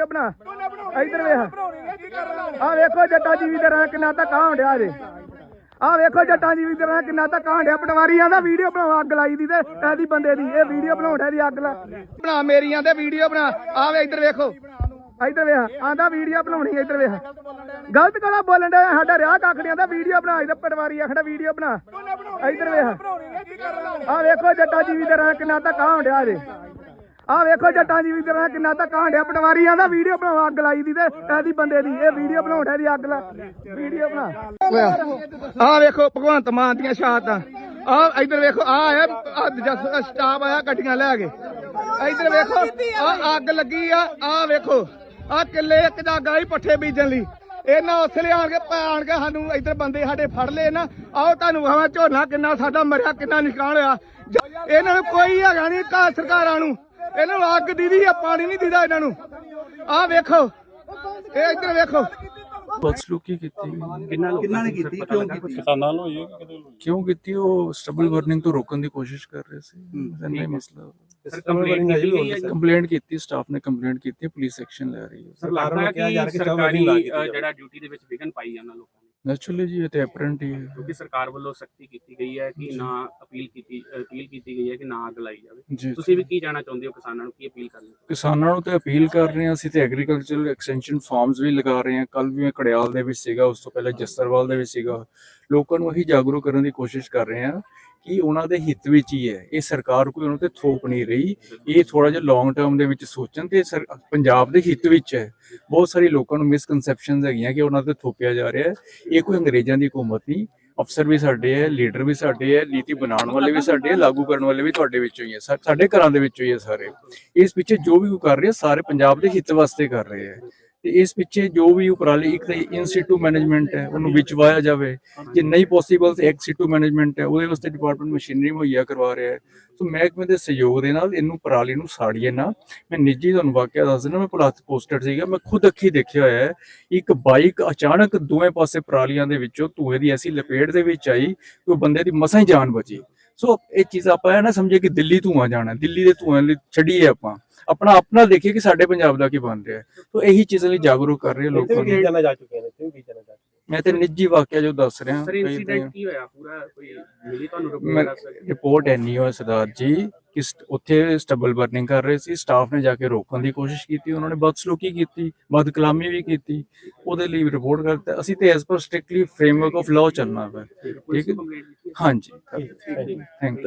Video ਬਣਾ। ਇੱਧਰ ਵੇਖ। ਆ ਵੇਖੋ ਜੱਟਾ ਜੀ ਵੀ ਦੇ ਰਾਂ ਕਿੰਨਾ ਧੱਕਾ ਹੁੰਦਿਆ ਜੇ। ਆ ਵੇਖੋ ਜੱਟਾਂ ਜੀ ਵੀ ਦੇ ਰਾਂ ਕਿੰਨਾ ਧੱਕਾ ਹੁੰਦਿਆ ਪਟਵਾਰੀਆਂ ਦਾ ਵੀਡੀਓ ਬਣਾਓ ਅੱਗ ਲਾਈ ਦੀ ਤੇ ਇਹਦੀ ਬੰਦੇ ਦੀ। ਇਹ ਵੀਡੀਓ ਬਣਾਉਂਦਾ ਦੀ ਅੱਗ ਲਾ। ਬਣਾ ਮੇਰੀਆਂ ਤੇ ਵੀਡੀਓ ਬਣਾ। ਆ ਵੇ ਇੱਧਰ ਵੇਖੋ। ਇੱਧਰ ਵੇਖ ਆਂਦਾ ਵੀਡੀਓ ਬਣਾਉਣੀ ਇੱਧਰ ਵੇਖ। ਗਲਤ ਕਲਾ ਬੋਲਣ ਦਾ ਸਾਡਾ ਰਿਆ ਕਾਕੜੀਆਂ ਦਾ ਵੀਡੀਓ ਬਣਾ। ਇਹਦਾ ਪਟਵਾਰੀ ਆਖੜਾ ਵੀਡੀਓ ਬਣਾ। ਇੱਧਰ ਵੇਖ। ਆ ਵੇਖੋ ਜੱਟਾਂ ਜੀ ਵੀ ਦੇ ਰਾਂ ਕਿੰਨਾ ਧੱਕਾ ਹੁੰਦਿਆ ਜੇ। ਆ ਵੇਖੋ ਜੱਟਾਂ ਜੀ ਵੀ ਦੇ ਕਿੰਨਾ ਧੱਕਾ ਹੁੰਦਿਆ ਪਟਵਾਰੀਆਂ ਦਾ ਵੀਡੀਓ ਬਣਾਓ ਅੱਗ ਲਾਈ ਦੀ ਤੇ ਇਹਦੀ ਬੰਦੇ ਦੀ, ਇਹ ਵੀਡੀਓ ਬਣਾਉਂਦਾ ਦੀ ਅੱਗ ਲਾ, ਵੀਡੀਓ ਬਣਾ। ਆ ਵੇਖੋ ਭਗਵੰਤ ਮਾਨ ਦੀਆਂ ਸ਼ਹਾਦਤਾਂ ਆ ਇੱਧਰ ਵੇਖੋ, ਆ ਆਇਆ ਸਟਾਫ ਆਇਆ ਗੱਡੀਆਂ ਲੈ ਕੇ। ਇੱਧਰ ਵੇਖੋ, ਆ ਅੱਗ ਲੱਗੀ ਆ ਆ ਵੇਖੋ, ਆ ਕਿੱਲੇ ਇੱਕ ਦਾ ਗਾਈ ਪੱਠੇ ਬੀਜਣ ਲਈ। ਇਹਨਾਂ ਉਸਲੇ ਆਣ ਕੇ ਆਣ ਕੇ ਸਾਨੂੰ ਇੱਧਰ ਬੰਦੇ ਸਾਡੇ ਫੜ ਲਏ ਨਾ। ਆਓ ਤੁਹਾਨੂੰ ਹਵਾ ਝੋਨਾ ਕਿੰਨਾ ਸਾਡਾ ਮਰਿਆ, ਕਿੰਨਾ ਨਿਸ਼ਕਾਨ ਹੋਇਆ। ਇਹਨਾਂ ਨੂੰ ਕੋਈ ਹੈਗਾ ਨਹੀਂ ਕਾ ਸਰਕਾਰਾਂ ਨੂੰ। ਇਹਨਾਂ ਨੂੰ ਅੱਗ ਦੀਦੀ ਆ ਪਾਣੀ ਨਹੀਂ ਦੀਦਾ ਇਹਨਾਂ ਨੂੰ। ਆ ਵੇਖੋ। ਇਹ ਇੱਧਰ ਵੇਖੋ। ਬਦਸਲੂਕੀ ਕੀਤੀ? ਕਿੰਨਾ ਕਿੰਨਾ ਨੇ ਕੀਤੀ? ਕਿਉਂ ਕੀਤੀ? ਕਿਸਾਨਾਂ ਨੂੰ ਹੋਈ ਹੈ ਕਿ ਕਿਤੇ ਨੂੰ ਕਿਉਂ ਕੀਤੀ? ਉਹ ਸਟਬਲ ਬਰਨਿੰਗ ਤੋਂ ਰੋਕਣ ਦੀ ਕੋਸ਼ਿਸ਼ ਕਰ ਰਹੇ ਸੀ। ਇੰਨਾ ਹੀ ਮਸਲਾ ਕੰਪਲੇਂਟ ਕੀਤੀ ਸਟਾਫ ਨੇ ਕੰਪਲੇਂਟ ਕੀਤੀ ਪੁਲਿਸ ਐਕਸ਼ਨ ਲੈ ਰਹੀ ਹੈ। ਸਰ ਜਾ ਕਿ ਸਰਕਾਰੀ ਸਰਕਾਰੀ ਅ, ਜਿਹੜਾ ਡਿਊਟੀ ਦੇ ਵਿੱਚ ਵਿਘਨ ਪਾਈ ਜਾਂਦਾ ਲੋਕਾਂ ਨੇ ਨੈਚੁਰਲੀ ਜੀ ਇਹ ਤੇ ਐਪਰੈਂਟ ਹੀ ਹੈ। ਕਿਉਂਕਿ ਸਰਕਾਰ ਵੱਲੋਂ ਸਖਤੀ ਕੀਤੀ ਗਈ ਹੈ ਕਿ ਨਾ ਅਪੀਲ ਕੀਤੀ ਅਪੀਲ ਕੀਤੀ ਗਈ ਹੈ ਕਿ ਨਾ ਅੱਗ ਲਾਈ ਜਾਵੇ। ਤੁਸੀਂ ਵੀ ਕੀ ਜਾਣਾ ਚਾਹੁੰਦੇ ਹੋ ਕਿਸਾਨਾਂ ਨੂੰ? ਕੀ ਅਪੀਲ ਕਰਨੀ ਕਿਸਾਨਾਂ ਨੂੰ ਤੇ ਅਪੀਲ ਕਰ ਰਹੇ ਹਾਂ ਅਸੀਂ ਤੇ ਐਗਰੀਕਲਚਰਲ ਐਕਸਟੈਂਸ਼ਨ ਫਾਰਮਸ ਵੀ ਲਗਾ ਰਹੇ ਹਾਂ। ਕੱਲ ਵੀ ਮੈਂ ਕੜਿਆਲ ਦੇ ਵਿੱਚ ਸੀਗਾ ਉਸ ਤੋਂ ਪਹਿਲਾਂ ਜਸਰਵਾਲ ਦੇ ਵਿੱਚ ਸੀਗਾ। ਲੋਕਾਂ ਨੂੰ ਅਸੀਂ ਜਾਗਰੂਕ ਕਰਨ ਦੀ ਕੋਸ਼ਿਸ਼ ਕਰ ਰਹੇ ਹਾਂ ਕਿ ਉਹਨਾਂ ਦੇ ਹਿੱਤ ਵਿੱਚ ਹੀ ਹੈ। ਇਹ ਸਰਕਾਰ ਕੋਈ ਉਹਨਾਂ ਤੇ ਥੋਪ ਨਹੀਂ ਰਹੀ। ਇਹ ਥੋੜਾ ਜਿਹਾ ਲੌਂਗ ਟਰਮ ਦੇ ਵਿੱਚ ਸੋਚਣ ਤੇ ਪੰਜਾਬ ਦੇ ਹਿੱਤ ਵਿੱਚ ਹੈ। ਬਹੁਤ ਸਾਰੇ ਲੋਕਾਂ ਨੂੰ ਮਿਸਕਨਸੈਪਸ਼ਨਸ ਹੈਗੀਆਂ ਕਿ ਉਹਨਾਂ ਤੇ ਥੋਪਿਆ ਜਾ ਰਿਹਾ ਹੈ। ਇਹ ਕੋਈ ਅੰਗਰੇਜ਼ਾਂ ਦੀ ਹਕੂਮਤ ਨਹੀਂ। ਅਫਸਰ ਵੀ ਸਾਡੇ ਹੈ, ਲੀਡਰ ਵੀ ਸਾਡੇ ਹੈ, ਨੀਤੀ ਬਣਾਉਣ ਵਾਲੇ ਵੀ ਸਾਡੇ ਹੈ, ਲਾਗੂ ਕਰਨ ਵਾਲੇ ਵੀ ਤੁਹਾਡੇ ਵਿੱਚੋਂ ਹੀ ਹੈ। ਸਾਡੇ ਘਰਾਂ ਦੇ ਵਿੱਚੋਂ ਹੀ ਹੈ ਸਾਰੇ। ਇਸ ਪਿੱਛੇ ਜੋ ਵੀ ਉਹ ਕਰ ਰਹੇ, ਸਾਰੇ ਪੰਜਾਬ ਦੇ ਹਿੱਤ ਵਾਸਤੇ ਕਰ ਰਹੇ ਹੈ। ਤੇ ਇਸ ਪਿੱਛੇ ਜੋ ਵੀ ਉਪਰਾਲੇ ਇੱਕ ਤਾਂ ਇਨਸਟੀਟਿਊਟ ਮੈਨੇਜਮੈਂਟ ਹੈ, ਉਹਨੂੰ ਵਿੱਚ ਵਾਇਆ ਜਾਵੇ। ਜੇ ਨਹੀਂ ਪੋਸੀਬਲ ਤੇ ਐਕਸੀਟੂ ਮੈਨੇਜਮੈਂਟ ਹੈ, ਉਹਦੇ ਵਾਸਤੇ ਡਿਪਾਰਟਮੈਂਟ ਮਸ਼ੀਨਰੀ ਮੁਹੱਈਆ ਕਰਵਾ ਰਿਹਾ ਹੈ। ਸੋ ਮਹਿਕਮੇ ਦੇ ਸਹਿਯੋਗ ਦੇ ਨਾਲ ਇਹਨੂੰ ਪਰਾਲੀ ਨੂੰ ਸਾੜੀਏ ਨਾ। ਮੈਂ ਨਿੱਜੀ ਤੁਹਾਨੂੰ ਵਾਕਿਆ ਦੱਸ ਦਿੰਦਾ, ਮੈਂ ਪੁਲਾਤ ਪੋਸਟਡ ਸੀਗਾ, ਮੈਂ ਖੁਦ ਅੱਖੀ ਦੇਖਿਆ ਹੋਇਆ ਹੈ। ਇੱਕ ਬਾਈਕ ਅਚਾਨਕ ਦੋਵੇਂ ਪਾਸੇ ਪਰਾਲੀਆਂ ਦੇ ਵਿੱਚੋਂ ਧੂਏ ਦੀ ਐਸੀ ਲਪੇਟ ਦੇ ਵਿੱਚ ਆਈ ਕਿ ਉਹ ਬੰਦੇ ਦੀ ਮਸਾਂ ਹੀ ਜਾਨ ਬਚੀ। ਸੋ ਇਹ ਚੀਜ਼ ਆਪਾਂ ਇਹ ਨਾ ਸਮਝੇ ਕਿ ਦਿੱਲੀ ਧੂਆਂ ਜਾਣਾ ਦਿੱਲੀ ਦੇ ਧੂਆਂ ਲਈ ਛੱਡੀਏ ਆਪਾਂ। ਆਪਣਾ ਆਪਣਾ ਦੇਖੀਏ ਕਿ ਸਾਡੇ ਪੰਜਾਬ ਦਾ ਕੀ ਬਣ ਰਿਹਾ। ਹੈ ਸੋ ਇਹੀ ਚੀਜ਼ਾਂ ਲਈ ਜਾਗਰੂਕ ਕਰ ਰਹੇ ਲੋਕਾਂ ਨੂੰ। ਕੀ ਜਾਣਾ ਜਾ ਚੁੱਕੇ ਨੇ ਇੱਥੇ ਵੀ ਜਾਣਾ ਜਾ ਚੁੱਕੇ ਮੈਂ ਤੇ ਨਿੱਜੀ ਵਾਕਿਆ ਜੋ ਦੱਸ ਰਿਹਾ ਸਰ ਤਾਂ- ਇਨਸੀਡੈਂਟ ਕੀ ਹੋਇਆ? ਪੂਰਾ ਕੋਈ ਮਿਲੀ ਤੁਹਾਨੂੰ ਰਿਪੋਰਟ ਰਿਪੋਰਟ ਐਨੀ ਹੋਇਆ ਸਰਦਾਰ ਜੀ ਕਿ ਉੱਥੇ ਸਟਬਲ ਬਰਨਿੰਗ ਕਰ ਰਹੇ ਸੀ। ਸਟਾਫ ਨੇ ਜਾ ਕੇ ਰੋਕਣ ਦੀ ਕੋਸ਼ਿਸ਼ ਕੀਤੀ ਉਹਨਾਂ ਨੇ ਬਦਸਲੂਕੀ ਕੀਤੀ ਬਦਕਲਾਮੀ ਵੀ ਕੀਤੀ। ਉਹਦੇ ਲਈ ਰਿਪੋਰਟ ਕਰਤਾ ਅਸੀਂ ਤੇ as per strictly framework of law ਚੱਲਣਾ ਹੈ ਠੀਕ ਹੈ। ਹਾਂਜੀ। ਥੈਂਕ